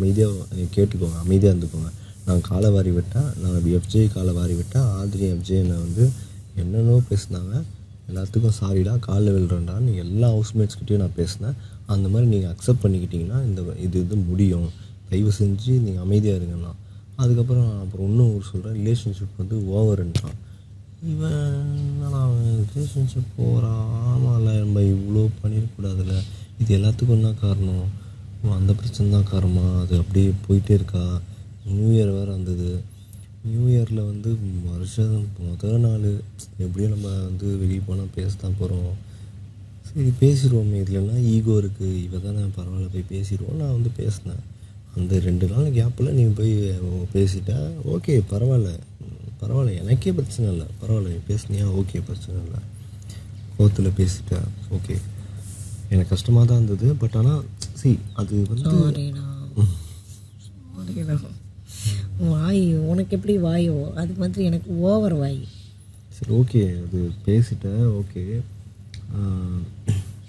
அமைதியாக கேட்டுக்கோங்க அமைதியாக இருந்துக்கோங்க. நான் காலை வாரி விட்டேன் நான் எஃப்ஜே காலை வாரி விட்டேன் ஆதிரி எஃப்ஜே என்னை வந்து என்னென்னோ பேசுனாங்க. எல்லாத்துக்கும் சாரிடா காலில் விழுறேன்டான்னு எல்லா ஹவுஸ்மேட்ஸ்கிட்டையும் நான் பேசினேன். அந்த மாதிரி நீங்கள் அக்செப்ட் பண்ணிக்கிட்டிங்கன்னா இந்த இது இது முடியும். தயவு செஞ்சு நீங்கள் அமைதியாக இருங்கண்ணா. அதுக்கப்புறம் அப்புறம் இன்னும் ஒரு சொல்கிறேன் ரிலேஷன்ஷிப் வந்து ஓவருன்றான் இவன் ரிலேஷன்ஷிப் போகிறா ஆமாம்ல நம்ம இவ்வளோ பண்ணிடக்கூடாதுல்ல இது எல்லாத்துக்கும் என்ன காரணம்? அந்த பிரச்சனை தான் காரணமா? அது அப்படியே போயிட்டே இருக்கா? நியூ இயர் வேறு வந்தது. நியூ இயரில் வந்து வருஷம் முதல் நாள் எப்படியும் நம்ம வந்து வெளியே போனால் பேச தான் போகிறோம் சரி பேசிடுவோமே. இதுலன்னா ஈகோ இருக்குது இவ தானே பரவாயில்ல போய் பேசிடுவோம். நான் வந்து பேசினேன். அந்த ரெண்டு நாள் கேப்பில் நீ போய் பேசிட்டா ஓகே பரவாயில்ல. பரவாயில்ல. எனக்கே பிரச்சனை இல்லை. பரவாயில்ல நீ பேசுனியா? ஓகே பிரச்சனை இல்லை. கோத்தில் பேசிட்டேன் ஓகே எனக்கு கஷ்டமாக தான் இருந்தது. பட் ஆனால் see அது வந்து வாய் உனக்கு எப்படி வாயோ? அது மாதிரி எனக்கு ஓவர் வாய். சரி ஓகே அது பேசிட்டேன் ஓகே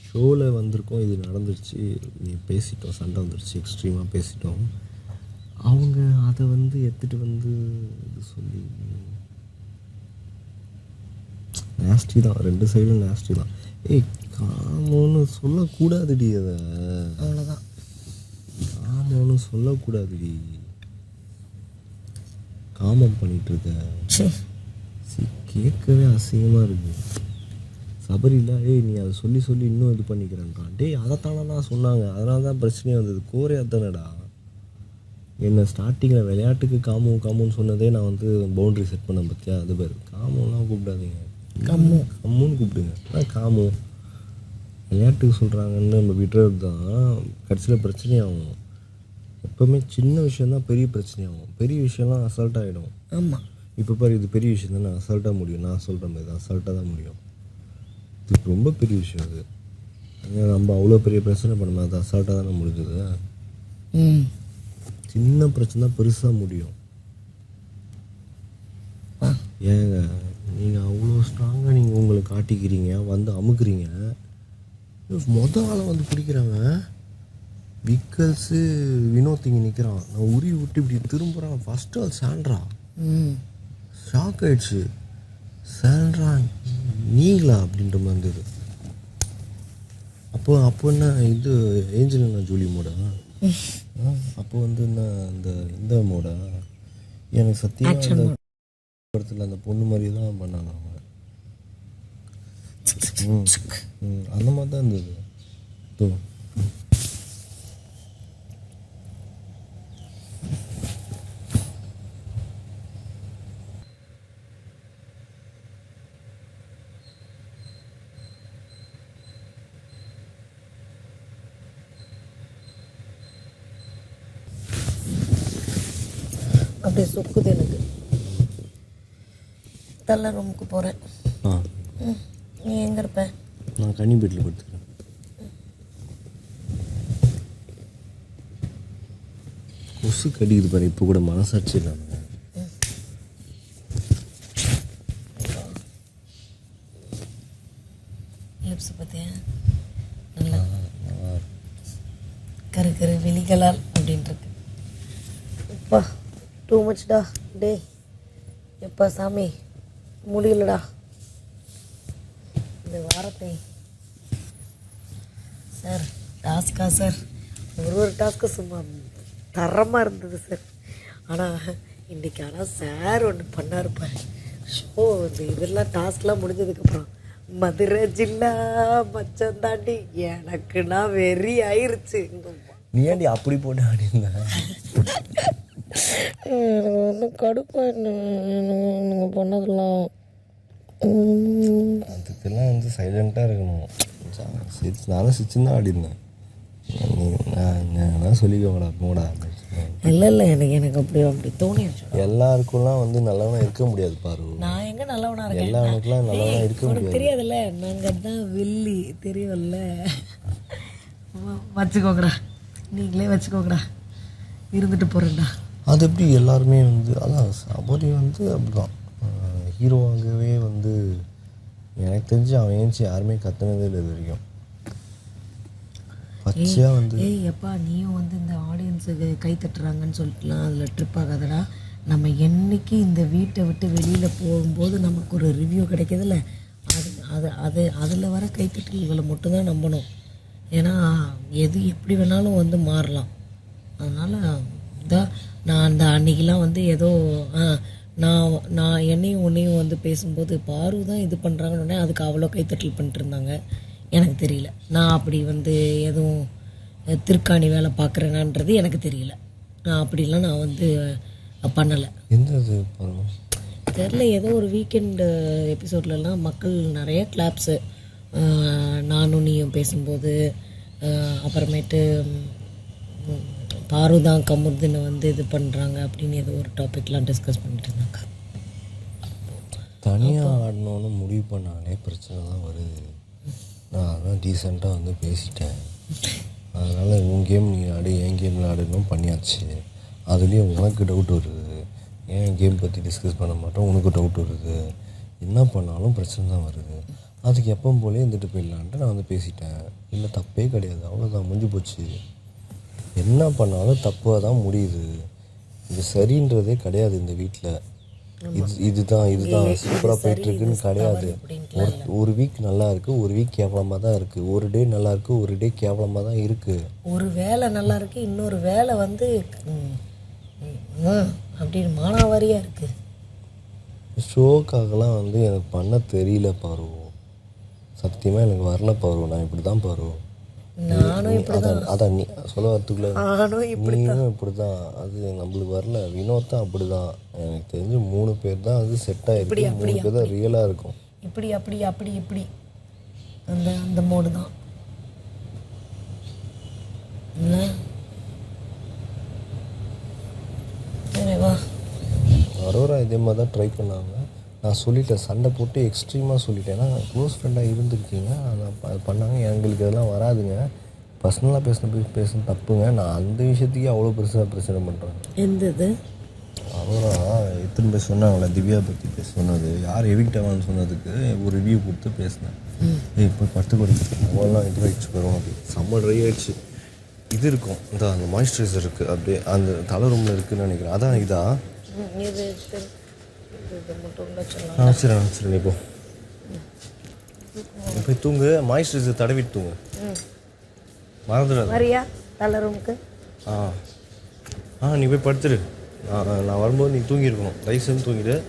ஷோவில் வந்திருக்கோம் இது நடந்துருச்சு. நீ பேசிட்டோம் சண்டை வந்துருச்சு எக்ஸ்ட்ரீமாக பேசிட்டோம். அவங்க அதை வந்து எடுத்துகிட்டு வந்து இது சொல்லி நேஸ்டி தான். ரெண்டு சைடும் நேஸ்டி தான். ஏய் காமோன்னு சொல்லக்கூடாதுடி அதை. அவ்வளோதான் காமோன்னு சொல்லக்கூடாதுடி. காமம் பண்ணிட்டு இருக்க. கேட்கவே அசிங்கமாக இருக்கு. சபரியில் ஏய் நீ அதை சொல்லி சொல்லி இன்னும் இது பண்ணிக்கிறேன்றான் டேய் அதைத்தானடா சொன்னாங்க. அதனால தான் பிரச்சனையே வந்தது. கோரே அதானடா என்ன ஸ்டார்டிங்கில் விளையாட்டுக்கு காமு காமுன்னு சொன்னதே நான் வந்து பவுண்டரி செட் பண்ண பற்றியா அது பேர். காமுலாம் கூப்பிடாதீங்க. கம்மு. கம்முன்னு கூப்பிடுங்க. ஆனால் காமு. விளையாட்டுக்கு சொல்கிறாங்கன்னு நம்ம விடுறது தான். கடைசியில் பிரச்சனையாகும். எப்போவுமே சின்ன விஷயந்தான் பெரிய பிரச்சனையாகும். பெரிய விஷயம்லாம் அசால்ட் ஆகிடும் ஆமாம் இப்போ பாரு இது பெரிய விஷயம் தானே. அசால்ட்டாக முடியும். நான் சொல்கிற மாதிரி தான். அசால்ட்டாக தான் முடியும். இது ரொம்ப பெரிய விஷயம் அது. ஏன்னா நம்ம அவ்வளோ பெரிய பிரச்சனை பண்ணுமே அது அசால்ட்டாக தானே முடிஞ்சது. சின்ன பிரச்சனை பெருசாக முடியும். ஏங்க? நீங்கள் அவ்வளோ ஸ்ட்ராங்காக நீங்கள் உங்களை காட்டிக்கிறீங்க வந்து அமுக்குறீங்க. மொதல் ஆளை வந்து பிடிக்கிறாங்க விக்கல்ஸு வினோத் இங்கே நிற்கிறான் நான் உரி விட்டு இப்படி திரும்புகிறான் ஃபஸ்ட்டு ஆள் சாண்ட்ரா. ஷாக் ஆயிடுச்சு. சாண்ட்ரா நீங்களா அப்படின்ற மாதிரி இருந்தது அப்போ அப்போ என்ன இது ஏஞ்சல் என்ன ஜூலி மோடா? அப்போ வந்து என்ன அந்த இந்த மோடா? எனக்கு சத்தியமாக படத்தில் அந்த பொண்ணு மாதிரி தான் பண்ணாங்க அவங்க. அந்த மாதிரி தான் இருந்தது. தோ. அப்படியே சொக்குது எனக்கு. தள்ள ரூமுக்கு போகிறேன் ஆ. நீ எங்கே இருப்ப? நான் கனி பெட்டில் படுத்துக்கிறேன். கொசு கடிக்குது பாரு இப்போ கூட மனசாட்சி இல்லாமல் லிப்ஸ் பார்த்தியா நல்லா. கரு கரு வெளிகளால் அப்படின்ட்டு அப்பா டூ மச்டா டே. எப்பா சாமி? முடியலடா. இந்த வாரத்தை. சார் டாஸ்கா சார்? ஒரு ஒரு டாஸ்க்கு சும்மா தரமாக இருந்தது சார். ஆனால் இன்றைக்கி ஆனால் சார் ஒன்று பண்ணார் பாரு. ஷோ இந்த இதெல்லாம் டாஸ்க்லாம் முடிஞ்சதுக்கப்புறம் மதுரை ஜில்லா மச்சம் தாண்டி எனக்குன்னா வெறி ஆயிருச்சு. நீ ஏன்டி அப்படி போட்டு ஆடி இருந்த எனக்கு வந்து கடுப்பா நீங்கள் பண்ணதெல்லாம். அதுக்கெல்லாம் வந்து சைலண்ட்டாக இருக்கணும். சிரிச்சு நானும் சிரிச்சுன்னு தான் ஆடி இருந்தேன் நீ- நான் சொல்லிக்கோங்கடா போடா. இல்லை இல்லை எனக்கு எனக்கு அப்படி அப்படி தோணிடுச்சு. எல்லாருக்கும்லாம் வந்து நல்லவனா இருக்க முடியாது பாரு. நான் எங்க நல்லவனா இருக்கேன்? எல்லாருக்குலாம் நல்லவனா இருக்க முடியாது. தெரியாதுல்ல நாங்க தான் வில்லி. தெரியும்ல? வச்சுக்கோங்கடா. நீங்களே வச்சுக்கோங்கடா. இருந்துட்டு போறேன்டா. அது எப்படி எல்லாருமே வந்து அதான் சபரி வந்து அப்படிதான். ஹீரோவாகவே வந்து எனக்கு தெரிஞ்சு அவன் ஏஞ்சி யாருமே கத்துனதே இல்லை இது வரைக்கும் பச்சையாக வந்து ஏய் எப்பா நீயும் வந்து இந்த ஆடியன்ஸுக்கு கை தட்டுறாங்கன்னு சொல்லிட்டுலாம் அதில் ட்ரிப் ஆகாதடா. நம்ம என்னைக்கு இந்த வீட்டை விட்டு வெளியில் போகும்போது நமக்கு ஒரு ரிவ்யூ கிடைக்குதுல்ல? அது அது அது அதில் வர கைத்தட்டல்களை மட்டும்தான் நம்பணும். ஏன்னா எது எப்படி வேணாலும் வந்து மாறலாம். அதனால் இதான் நான் அந்த அன்னைக்கெலாம் வந்து ஏதோ நான் நான் என்னையும் உன்னையும் வந்து பேசும்போது பாரு தான் இது பண்ணுறாங்கன்னு அதுக்கு அவ்வளோ கைத்தட்டல் பண்ணிட்டு இருந்தாங்க எனக்கு தெரியல. நான் அப்படி வந்து எதுவும் திருக்காணி வேலை பார்க்குறேனான்றது எனக்கு தெரியல. நான் அப்படிலாம் நான் வந்து பண்ணலை. எந்த இது பாருங்க தெரில ஏதோ ஒரு வீக்கெண்டு எபிசோட்லலாம் மக்கள் நிறைய கிளாப்ஸு நானும் நீயும் பேசும்போது அப்புறமேட்டு ம், பாரு தான் கமுர்துன்னு வந்து இது பண்ணுறாங்க அப்படின்னு ஏதோ ஒரு டாபிக்லாம் டிஸ்கஸ் பண்ணிட்டு இருந்தாங்க. தனியாக ஆடணும்னு முடிவு பண்ணாலே பிரச்சனை தான் வருது. நான் அதான் டீசெண்டாக வந்து பேசிட்டேன். அதனால் உன் கேம் நீ ஆடு என் கேமில் ஆடணும் பண்ணியாச்சு. அதுலேயும் உனக்கு டவுட் வருது. ஏன் கேம் பற்றி டிஸ்கஸ் பண்ண மாட்டோம்? உனக்கு டவுட் வருது. என்ன பண்ணாலும் பிரச்சனை தான் வருது. அதுக்கு எப்போ போலே இருந்துட்டு போயிடலான்ட்டு நான் வந்து பேசிட்டேன். இல்லை தப்பே கிடையாது. அவ்வளோதான் முடிஞ்சு போச்சு. என்ன பண்ணாலும் தப்பாக தான் முடியுது. இது சரின்றதே கிடையாது இந்த வீட்டில் இது இதுதான் இதுதான். சூப்பராக போயிட்டுருக்குன்னு கிடையாது. ஒரு ஒரு வீக் நல்லா இருக்குது ஒரு வீக் கேவலமாக தான் இருக்குது ஒரு டே நல்லா இருக்குது ஒரு டே கேவலமாக தான் இருக்குது ஒரு வேலை நல்லா இருக்கு இன்னொரு வேலை வந்து அப்படின்னு மானாவாரியாக இருக்குது ஷோக்காகலாம் வந்து எனக்கு பண்ண தெரியல பாரு. சத்தியமாக எனக்கு வரல பாரு. நான் இப்படி தான் பாரு. நானும் நீ- அதான் நீ சொல்ல வரத்துக்குள்ள நானும் இப்படி தான் அது நம்மளுக்கு வரல. வினோத் தான் அப்படி தான் எனக்கு தெரிஞ்சு மூணு பேர் தான் அது செட் ஆகிருக்கு மூணு பேர் தான் ரியலாக இருக்கும். இப்படி அப்படி அப்படி இப்படி. அந்த அந்த மோடு தான். அரோரா இதே மாதிரி தான் ட்ரை பண்ணாங்க. நான் சொல்லிட்டேன் சண்டை போட்டு எக்ஸ்ட்ரீமாக சொல்லிட்டேன். ஏன்னா க்ளோஸ் ஃப்ரெண்டாக இருந்திருக்கீங்க. அதை பண்ணாங்க. எங்களுக்கு இதெல்லாம் வராதுங்க. பர்சனலாக பேசின பேசுன தப்புங்க. நான் அந்த விஷயத்துக்கே அவ்வளோ பெருசாக பிரச்சனை பண்ணுறேன் எந்த இது? அரோரா எத்தனை பேர் சொன்னாங்களே திவ்யா பற்றி பேச சொன்னது யார் எவிக்ட் ஆவான்னு சொன்னதுக்கு ஒரு ரிவ்யூ கொடுத்து பேசினேன். ஏய் இப்போ பத்து கோடி அவெல்லாம் இது ஆயிடுச்சு வரும் அப்படி செம்ம ட்ரை ஆயிடுச்சு. இது இருக்கும். இந்த அந்த மாய்ஸ்சரைசர் இருக்குது அப்படியே அந்த தலை ரூமில் இருக்குன்னு நினைக்கிறேன். அதான் இதா. இது மட்டும் ஆ போ. நீ போய் தூங்கு. மாய்ஸ்சரைசர் தடவிட்டு தூங்கு. மறந்துடாது. வரியா? தலை ரூமுக்கு? ஆ. ஆ நீ போய் படுத்துரு. நான் நான் வரும்போது நீ தூங்கியிருக்கணும். தயவு செஞ்சு தூங்கிடு.